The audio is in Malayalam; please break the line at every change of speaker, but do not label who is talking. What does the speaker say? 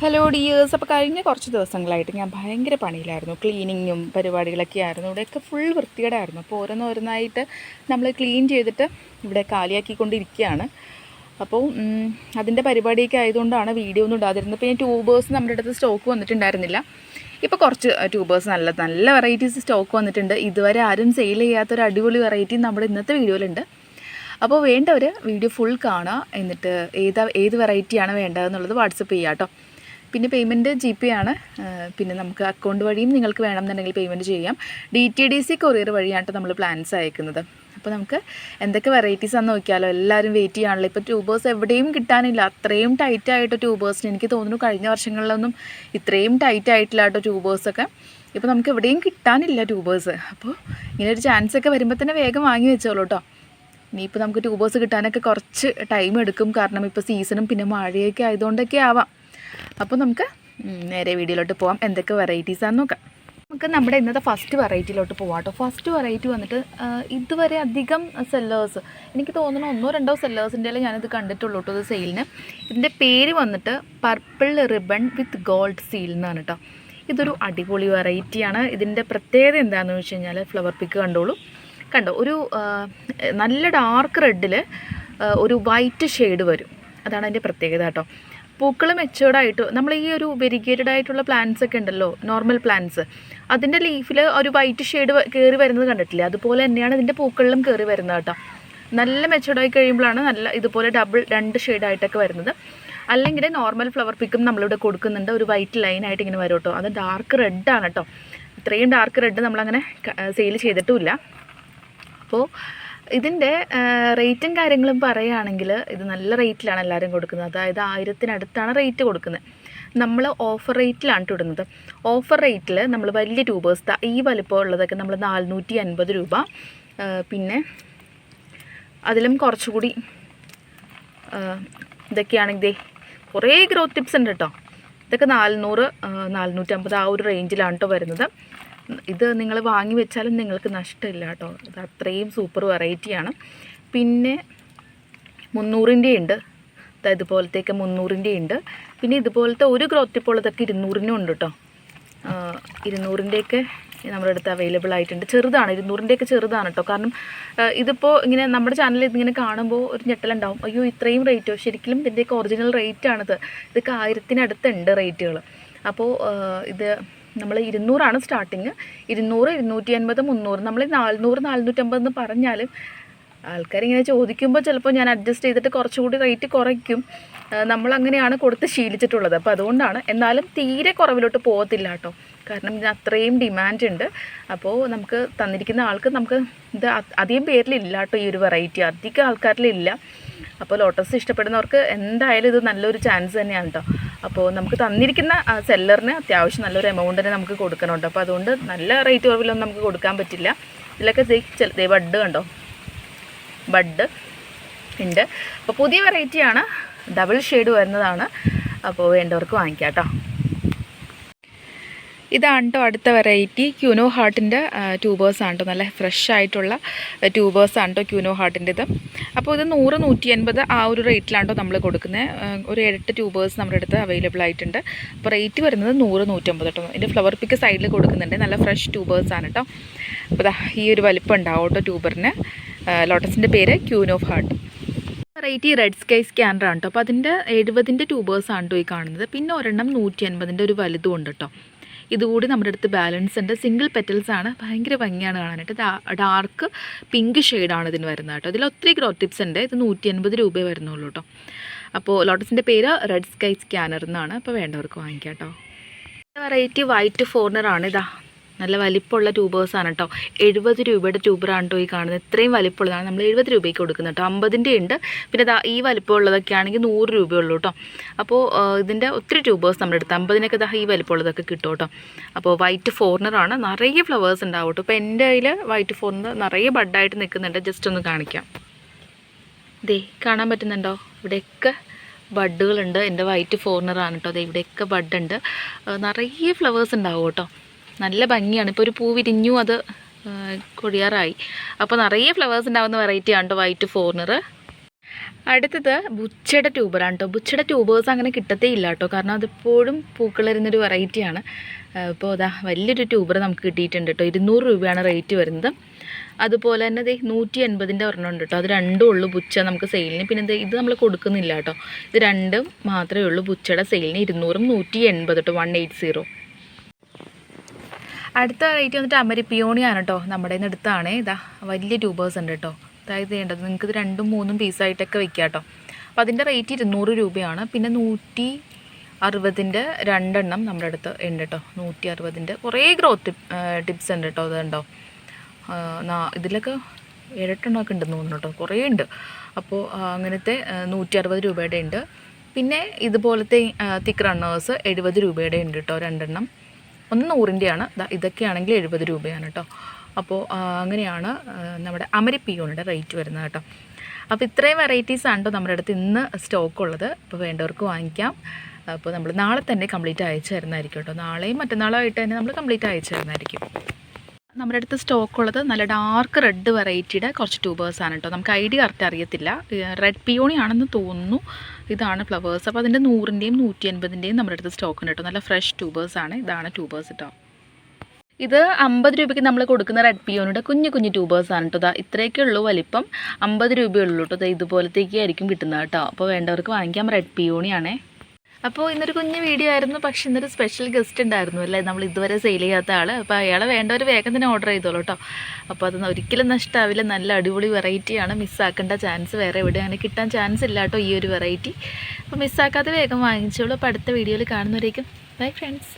ഹലോ ഡിയേഴ്സ് അപ്പോൾ കഴിഞ്ഞ കുറച്ച് ദിവസങ്ങളായിട്ട് ഞാൻ ഭയങ്കര പണിയിലായിരുന്നു. ക്ലീനിങ്ങും പരിപാടികളൊക്കെ ആയിരുന്നു. ഇവിടെയൊക്കെ ഫുൾ വൃത്തികേടായിരുന്നു. അപ്പോൾ ഓരോന്നോരോന്നായിട്ട് നമ്മൾ ക്ലീൻ ചെയ്തിട്ട് ഇവിടെ കാലിയാക്കിക്കൊണ്ടിരിക്കുകയാണ്. അപ്പോൾ അതിന്റെ പരിപാടിയൊക്കെ ആയതുകൊണ്ടാണ് വീഡിയോ ഒന്നും ഇടാതിരുന്നത്. ഇപ്പോൾ ഞാൻ ട്യൂബേഴ്സ് നമ്മുടെ അടുത്ത് സ്റ്റോക്ക് വന്നിട്ടുണ്ടായിരുന്നില്ല. ഇപ്പോൾ കുറച്ച് ട്യൂബേഴ്സ് നല്ല നല്ല വെറൈറ്റീസ് സ്റ്റോക്ക് വന്നിട്ടുണ്ട്. ഇതുവരെ ആരും സെയിൽ ചെയ്യാത്തൊരു അടിപൊളി വെറൈറ്റി നമ്മുടെ ഇന്നത്തെ വീഡിയോയിലുണ്ട്. അപ്പോൾ വേണ്ടവർ വീഡിയോ ഫുൾ കാണുക. എന്നിട്ട് ഏതാ ഏത് വെറൈറ്റിയാണ് വേണ്ടതെന്നുള്ളത് വാട്സപ്പ് ചെയ്യാം കേട്ടോ പിന്നെ പേയ്മെന്റ് ജി പേ ആണ്. പിന്നെ നമുക്ക് അക്കൗണ്ട് വഴിയും നിങ്ങൾക്ക് വേണമെന്നുണ്ടെങ്കിൽ പേയ്മെന്റ് ചെയ്യാം. D T D C courier വഴിയാണ് നമ്മൾ പ്ലാൻസ് അയക്കുന്നത്. അപ്പോൾ നമുക്ക് എന്തൊക്കെ വെറൈറ്റീസ് ആണെന്ന് നോക്കിയാലോ എല്ലാവരും വെയിറ്റ് ചെയ്യാണല്ലോ. ഇപ്പോൾ ട്യൂബേഴ്സ് എവിടെയും കിട്ടാനില്ല. അത്രയും ടൈറ്റ് ആയിട്ട് ട്യൂബേഴ്സിന് എനിക്ക് തോന്നുന്നു കഴിഞ്ഞ വർഷങ്ങളിലൊന്നും ഇത്രയും ടൈറ്റ് ആയിട്ടില്ല ട്യൂബേഴ്സൊക്കെ ഇപ്പോൾ നമുക്ക് എവിടെയും കിട്ടാനില്ല ട്യൂബേഴ്സ് അപ്പോൾ ഇങ്ങനെ ഒരു ചാൻസ് ഒക്കെ വരുമ്പോൾ തന്നെ വേഗം വാങ്ങി വെച്ചോളൂ കേട്ടോ. ഇനിയിപ്പോൾ നമുക്ക് ട്യൂബേഴ്സ് കിട്ടാനൊക്കെ കുറച്ച് ടൈം എടുക്കും. കാരണം ഇപ്പോൾ സീസണും പിന്നെ മഴയൊക്കെ ആയതുകൊണ്ടൊക്കെ ആവാം. അപ്പോൾ നമുക്ക് നേരെ വീഡിയോയിലോട്ട് പോവാം. എന്തൊക്കെ വെറൈറ്റീസ് ആണെന്ന് നോക്കാം. നമുക്ക് നമ്മുടെ ഇന്നത്തെ ഫസ്റ്റ് വെറൈറ്റിയിലോട്ട് പോവാം കേട്ടോ ഫസ്റ്റ് വെറൈറ്റി വന്നിട്ട് ഇതുവരെ അധികം സെല്ലേഴ്സ് എനിക്ക് തോന്നുന്നു ഒന്നോ രണ്ടോ സെല്ലേഴ്സിന്റെ ഞാനിത് കണ്ടിട്ടുള്ളൂ കേട്ടോ ഇത് സെയിലിന് ഇതിന്റെ പേര് വന്നിട്ട് purple ribbon with gold seal എന്നാണ് കേട്ടോ ഇതൊരു അടിപൊളി വെറൈറ്റിയാണ് ഇതിന്റെ പ്രത്യേകത എന്താണെന്ന് വെച്ച് കഴിഞ്ഞാൽ ഫ്ലവർ പിക്ക് കണ്ടോളൂ. കണ്ടോ ഒരു നല്ല ഡാർക്ക് റെഡിൽ ഒരു വൈറ്റ് ഷെയ്ഡ് വരും. അതാണ് അതിന്റെ പ്രത്യേകത കേട്ടോ പൂക്കൾ മെച്ചുവേർഡായിട്ട് നമ്മൾ ഈ ഒരു വെരിഗേറ്റഡ് ആയിട്ടുള്ള പ്ലാന്റ്സ് ഒക്കെ ഉണ്ടല്ലോ നോർമൽ പ്ലാന്റ്സ് അതിന്റെ ലീഫിൽ ഒരു വൈറ്റ് ഷെയ്ഡ് കയറി വരുന്നത് കണ്ടിട്ടില്ലേ? അതുപോലെ തന്നെയാണ് ഇതിന്റെ പൂക്കളിലും കയറി വരുന്നത് കേട്ടോ. നല്ല മെച്ചുവേർഡായി കഴിയുമ്പോഴാണ് നല്ല ഇതുപോലെ ഡബിൾ രണ്ട് ഷെയ്ഡായിട്ടൊക്കെ വരുന്നത്. അല്ലെങ്കിൽ നോർമൽ ഫ്ലവർ പിക്കും നമ്മളിവിടെ കൊടുക്കുന്നുണ്ട്. ഒരു വൈറ്റ് ലൈൻ ആയിട്ട് ഇങ്ങനെ വരും കേട്ടോ. അത് ഡാർക്ക് റെഡാണ് കേട്ടോ. ഇത്രയും ഡാർക്ക് റെഡ് നമ്മളങ്ങനെ സെയിൽ ചെയ്തിട്ടുമില്ല അപ്പോൾ ഇതിന്റെ റേറ്റും കാര്യങ്ങളും പറയുകയാണെങ്കിൽ ഇത് നല്ല റേറ്റിലാണ് എല്ലാവരും കൊടുക്കുന്നത്. അതായത് ആയിരത്തിനടുത്താണ് റേറ്റ് കൊടുക്കുന്നത്. നമ്മൾ ഓഫർ റേറ്റിലാണ് ഇടുന്നത്. ഓഫർ റേറ്റിൽ നമ്മൾ വലിയ ട്യൂബേഴ്സ് ഈ വലിപ്പം ഉള്ളതൊക്കെ നമ്മൾ നാനൂറ്റി അൻപത് രൂപ പിന്നെ അതിലും കുറച്ചുകൂടി ഇതൊക്കെയാണെങ്കിൽ കുറേ ഗ്രോത്ത് ടിപ്സ് ഉണ്ട് കേട്ടോ. ഇതൊക്കെ നാനൂറ് നാനൂറ്റമ്പത് ആ ഒരു റേഞ്ചിലാണ് കേട്ടോ വരുന്നത്. ഇത് നിങ്ങൾ വാങ്ങി വെച്ചാലും നിങ്ങൾക്ക് നഷ്ടമില്ല കേട്ടോ. ഇത് അത്രയും സൂപ്പർ വെറൈറ്റിയാണ് പിന്നെ മുന്നൂറിന്റെ ഉണ്ട്. അതായത് ഇതുപോലത്തെയൊക്കെ മുന്നൂറിന്റെ ഉണ്ട്. പിന്നെ ഇതുപോലത്തെ ഒരു ഗ്രോത്ത് ടിപ്പ് ഉള്ളതൊക്കെ ഇരുന്നൂറിനും ഉണ്ട് കേട്ടോ. ഇരുന്നൂറിന്റെയൊക്കെ നമ്മുടെ അടുത്ത് അവൈലബിൾ ആയിട്ടുണ്ട്. ചെറുതാണ് ഇരുന്നൂറിന്റെയൊക്കെ ചെറുതാണ് കേട്ടോ. കാരണം ഇതിപ്പോൾ ഇങ്ങനെ നമ്മുടെ ചാനലിൽ ഇതിങ്ങനെ കാണുമ്പോൾ ഒരു ഞെട്ടലുണ്ടാവും അയ്യോ ഇത്രയും റേറ്റോ ശരിക്കും ഇതിന്റെയൊക്കെ ഒറിജിനൽ റേറ്റാണിത് ഇതൊക്കെ ആയിരത്തിനടുത്തുണ്ട് റേറ്റുകൾ അപ്പോൾ ഇത് നമ്മൾ ഇരുന്നൂറാണ് സ്റ്റാർട്ടിങ് ഇരുന്നൂറ് ഇരുന്നൂറ്റി അൻപത് മുന്നൂറ്. നമ്മൾ നാനൂറ് നാനൂറ്റമ്പത് എന്ന് പറഞ്ഞാലും ആൾക്കാരിങ്ങനെ ചോദിക്കുമ്പോൾ ചിലപ്പോൾ ഞാൻ അഡ്ജസ്റ്റ് ചെയ്തിട്ട് കുറച്ചുകൂടി റേറ്റ് കുറയ്ക്കും. നമ്മൾ അങ്ങനെയാണ് കൊടുത്ത് ശീലിച്ചിട്ടുള്ളത്. അപ്പോൾ അതുകൊണ്ടാണ്. എന്നാലും തീരെ കുറവിലോട്ട് പോകത്തില്ല കേട്ടോ. കാരണം ഇതിന് അത്രയും ഡിമാൻഡ് ഉണ്ട്. അപ്പോൾ നമുക്ക് തന്നിരിക്കുന്ന ആൾക്ക് നമുക്ക് ഇത് അധികം പേരിലില്ല കേട്ടോ ഈ ഒരു വെറൈറ്റി അധികം ആൾക്കാരിലില്ല. അപ്പോൾ ലോട്ടസ് ഇഷ്ടപ്പെടുന്നവർക്ക് എന്തായാലും ഇത് നല്ലൊരു ചാൻസ് തന്നെയാണ് കേട്ടോ. അപ്പോൾ നമുക്ക് തന്നിരിക്കുന്ന സെല്ലറിന് അത്യാവശ്യം നല്ലൊരു എമൗണ്ട് തന്നെ നമുക്ക് കൊടുക്കണമുണ്ട് അപ്പോൾ അതുകൊണ്ട് നല്ല റേറ്റ് കുറവിലൊന്നും നമുക്ക് കൊടുക്കാൻ പറ്റില്ല. ഇതിലൊക്കെ ദേ ബഡ് കണ്ടോ? ബഡ് ഉണ്ട്. അപ്പോൾ പുതിയ വെറൈറ്റിയാണ് ഡബിൾ ഷെയ്ഡ് വരുന്നതാണ്. അപ്പോൾ വേണ്ടവർക്ക് വാങ്ങിക്കാം കേട്ടോ ഇതാണ് കേട്ടോ അടുത്ത വെറൈറ്റി ക്യൂനോ ഹാർട്ടിന്റെ ട്യൂബേഴ്സ് ആണ് കേട്ടോ നല്ല ഫ്രഷ് ആയിട്ടുള്ള ട്യൂബേഴ്സ് ആണ് കേട്ടോ ക്യൂനോ ഹാർട്ടിന്റെ ഇത് അപ്പോൾ ഇത് നൂറ് നൂറ്റി അൻപത് ആ ഒരു റേറ്റിലാണ് കേട്ടോ നമ്മൾ കൊടുക്കുന്നത് ഒരു എട്ട് ട്യൂബേഴ്സ് നമ്മുടെ അടുത്ത് അവൈലബിൾ ആയിട്ടുണ്ട്. അപ്പോൾ റേറ്റ് വരുന്നത് നൂറ് നൂറ്റമ്പത് കേട്ടോ ഇതിന്റെ ഫ്ലവർ പിക്ക് സൈഡിൽ കൊടുക്കുന്നുണ്ട്. നല്ല ഫ്രഷ് ട്യൂബേഴ്സ് ആണ് കേട്ടോ അപ്പോൾ ഈ ഒരു വലിപ്പം ഉണ്ടാവും കേട്ടോ ട്യൂബറിന് ലോട്ടസിന്റെ പേര് ക്യൂനോ heart variety red sky scanner ആണ് കേട്ടോ അപ്പോൾ അതിന്റെ എഴുപതിന്റെ ട്യൂബേഴ്സ് ആണ് കേട്ടോ ഈ കാണുന്നത്. പിന്നെ ഒരെണ്ണം നൂറ്റി അൻപതിന്റെ ഒരു വലുതും ഉണ്ട് കേട്ടോ ഇതുകൂടി നമ്മുടെ അടുത്ത് ബാലൻസ് ഉണ്ട്. സിംഗിൾ പെറ്റൽസ് ആണ്. ഭയങ്കര ഭംഗിയാണ് കാണാനായിട്ട്. ഡാർക്ക് പിങ്ക് ഷെയ്ഡാണ് ഇതിന് വരുന്നത് കേട്ടോ. ഇതിൽ ഒത്തിരി ഗ്രോ ടിപ്സ് ഉണ്ട്. ഇത് നൂറ്റി അൻപത് രൂപയെ വരുന്നുള്ളൂ കേട്ടോ. അപ്പോൾ ലോട്ടസിന്റെ പേര് റെഡ് സ്കൈ സ്കാനർ എന്നാണ്. അപ്പോൾ വേണ്ടവർക്ക് വാങ്ങിക്കാം കേട്ടോ. വെറൈറ്റി വൈറ്റ് ഫോർണർ ആണ് ഇതാ. നല്ല വലിപ്പമുള്ള ട്യൂബേഴ്സാണ് കേട്ടോ. എഴുപത് രൂപയുടെ ട്യൂബറാണ് കേട്ടോ ഈ കാണുന്നത്. ഇത്രയും വലിപ്പമുള്ളതാണ്. നമ്മൾ എഴുപത് രൂപയ്ക്ക് കൊടുക്കുന്നത് കേട്ടോ. അമ്പതിന്റെ ഉണ്ട്. പിന്നെ ഈ വലിപ്പമുള്ളതൊക്കെ ആണെങ്കിൽ നൂറ് രൂപയുള്ളൂ കേട്ടോ. അപ്പോൾ ഇതിന്റെ ഒത്തിരി ട്യൂബേഴ്സ് നമ്മുടെ അടുത്ത്. അമ്പതിനൊക്കെ ദാ ഈ വലിപ്പമുള്ളതൊക്കെ കിട്ടും കേട്ടോ. അപ്പോൾ വൈറ്റ് ഫോർണറാണ്. നിറയെ ഫ്ലവേഴ്സ് ഉണ്ടാവും കേട്ടോ. ഇപ്പോൾ എന്റെ കയ്യിൽ വൈറ്റ് ഫോർണർ നിറയെ ബഡായിട്ട് നിൽക്കുന്നുണ്ട്. ജസ്റ്റ് ഒന്ന് കാണിക്കാം. ദേ കാണാൻ പറ്റുന്നുണ്ടോ? ഇവിടെയൊക്കെ ബഡുകളുണ്ട്. എന്റെ വൈറ്റ് ഫോർണറാണ് കേട്ടോ. അതെ ഇവിടെയൊക്കെ ബഡുണ്ട്. നിറയെ ഫ്ലവേഴ്സ് ഉണ്ടാവും കേട്ടോ. നല്ല ഭംഗിയാണ്. ഇപ്പോൾ ഒരു പൂ വിരിഞ്ഞു അത് കൊടിയാറായി. അപ്പോൾ നിറയെ ഫ്ലവേഴ്സ് ഉണ്ടാകുന്ന വെറൈറ്റി ആണ് വൈറ്റ് ഫോർണർ അടുത്തത് ബുച്ചയുടെ ട്യൂബറാണ് കേട്ടോ ബുച്ചയുടെ ട്യൂബേഴ്സ് അങ്ങനെ കിട്ടത്തേ ഇല്ല കേട്ടോ കാരണം അതിപ്പോഴും പൂക്കളരുന്നൊരു വെറൈറ്റിയാണ് ഇപ്പോൾ അതാ വലിയൊരു ട്യൂബർ നമുക്ക് കിട്ടിയിട്ടുണ്ട് കേട്ടോ ഇരുന്നൂറ് രൂപയാണ് റേറ്റ് വരുന്നത്. അതുപോലെ തന്നെ ഇത് നൂറ്റി എൺപതിന്റെ ഒരെണ്ണം ഉണ്ട് കേട്ടോ അത് രണ്ടും ഉള്ളൂ ബുച്ച നമുക്ക് സെയിലിന് പിന്നെ ദേ ഇത് നമ്മൾ കൊടുക്കുന്നില്ല കേട്ടോ ഇത് രണ്ടും മാത്രമേ ഉള്ളൂ ബുച്ചയുടെ സെയിലിന് ഇരുന്നൂറും നൂറ്റി എൺപത് കേട്ടോ വൺ എയ്റ്റ് സീറോ അടുത്ത റേറ്റ് വന്നിട്ട് അമരി പിയോണിയാണ് കേട്ടോ നമ്മുടെ നിന്ന് എടുത്താണേ ഇതാ വലിയ ട്യൂബേഴ്സ് ഉണ്ട് കേട്ടോ അതായത് വേണ്ടത് നിങ്ങൾക്ക് ഇത് രണ്ടും മൂന്നും പീസായിട്ടൊക്കെ വെക്കാം കേട്ടോ അപ്പോൾ അതിന്റെ റേറ്റ് ഇരുന്നൂറ് രൂപയാണ്. പിന്നെ നൂറ്റി അറുപതിന്റെ രണ്ടെണ്ണം നമ്മുടെ അടുത്ത് ഉണ്ട് കേട്ടോ നൂറ്റി അറുപതിന്റെ കുറേ ഗ്രോത്ത് ടിപ്സ് ഉണ്ട് കേട്ടോ അതുണ്ടോ ഇതിലൊക്കെ ഏഴെട്ടെണ്ണമൊക്കെ ഉണ്ടെന്ന് തോന്നുന്നു കേട്ടോ കുറേ ഉണ്ട്. അപ്പോൾ അങ്ങനത്തെ നൂറ്റി അറുപത് രൂപയുടെ ഉണ്ട്. പിന്നെ ഇതുപോലത്തെ തിക്ക് റണ്ണേഴ്സ് എഴുപത് രൂപയുടെ ഉണ്ട് കേട്ടോ രണ്ടെണ്ണം. ഒന്ന് നൂറിന്റെയാണ്. ഇതൊക്കെയാണെങ്കിൽ എഴുപത് രൂപയാണ് കേട്ടോ അപ്പോൾ അങ്ങനെയാണ് നമ്മുടെ അമരിപ്പിയോണിന്റെ റേറ്റ് വരുന്നത് കേട്ടോ അപ്പോൾ ഇത്രയും വെറൈറ്റീസ് ആണ് നമ്മുടെ അടുത്ത് ഇന്ന് സ്റ്റോക്ക് ഉള്ളത്. അപ്പോൾ വേണ്ടവർക്ക് വാങ്ങിക്കാം. അപ്പോൾ നമ്മൾ നാളെ തന്നെ കംപ്ലീറ്റ് അയച്ചു തരുന്നതായിരിക്കും കേട്ടോ നാളെയും മറ്റന്നാളും ആയിട്ട് തന്നെ നമ്മൾ കംപ്ലീറ്റ് അയച്ചു തരുന്നതായിരിക്കും. നമ്മുടെ അടുത്ത് സ്റ്റോക്ക് ഉള്ളത് നല്ല ഡാർക്ക് റെഡ് വെറൈറ്റിയുടെ കുറച്ച് ട്യൂബേഴ്സ് ആണ് കേട്ടോ നമുക്ക് ഐഡിയ കറക്റ്റ് അറിയത്തില്ല. റെഡ് പിയോണി ആണെന്ന് തോന്നുന്നു. ഇതാണ് ഫ്ലവേഴ്സ് അപ്പോൾ അതിന്റെ നൂറിന്റെയും നൂറ്റി അൻപതിന്റെയും നമ്മുടെ അടുത്ത് സ്റ്റോക്ക് ഉണ്ട് കേട്ടോ നല്ല ഫ്രഷ് ട്യൂബേഴ്സ് ആണ്. ഇതാണ് ട്യൂബേഴ്സ് കേട്ടോ ഇത് അമ്പത് രൂപയ്ക്ക് നമ്മൾ കൊടുക്കുന്ന റെഡ് പിയോണിയുടെ കുഞ്ഞു കുഞ്ഞു ട്യൂബേഴ്സ് ആണ് കേട്ടോ ഇത്രയൊക്കെ ഉള്ളൂ വലിപ്പം. അമ്പത് രൂപയുള്ളൂ കേട്ടോ ദാ ഇതുപോലത്തേക്ക് ആയിരിക്കും കിട്ടുന്നത് കേട്ടോ അപ്പോൾ വേണ്ടവർക്ക് വാങ്ങിക്കാം. റെഡ് പിയോണിയാണേ അപ്പോൾ ഇന്നൊരു കുഞ്ഞു വീഡിയോ ആയിരുന്നു പക്ഷെ ഇന്നൊരു സ്പെഷ്യൽ ഗസ്റ്റ് ഉണ്ടായിരുന്നു അല്ലേ? നമ്മൾ ഇതുവരെ സെയിൽ ചെയ്യാത്ത ആൾ അപ്പോൾ അയാളെ വേണ്ടവർ വേഗം തന്നെ ഓർഡർ ചെയ്തോളൂ കേട്ടോ അപ്പോൾ അത് ഒരിക്കലും നഷ്ടമാവില്ല നല്ല അടിപൊളി വെറൈറ്റിയാണ് മിസ്സാക്കേണ്ട ചാൻസ് വേറെ എവിടെ അങ്ങനെ കിട്ടാൻ ചാൻസ് ഇല്ല കേട്ടോ ഈ ഒരു വെറൈറ്റി അപ്പോൾ മിസ്സാക്കാതെ വേഗം വാങ്ങിച്ചോളൂ. അപ്പോൾ അടുത്ത വീഡിയോയിൽ കാണുന്നവരേക്കും. Bye friends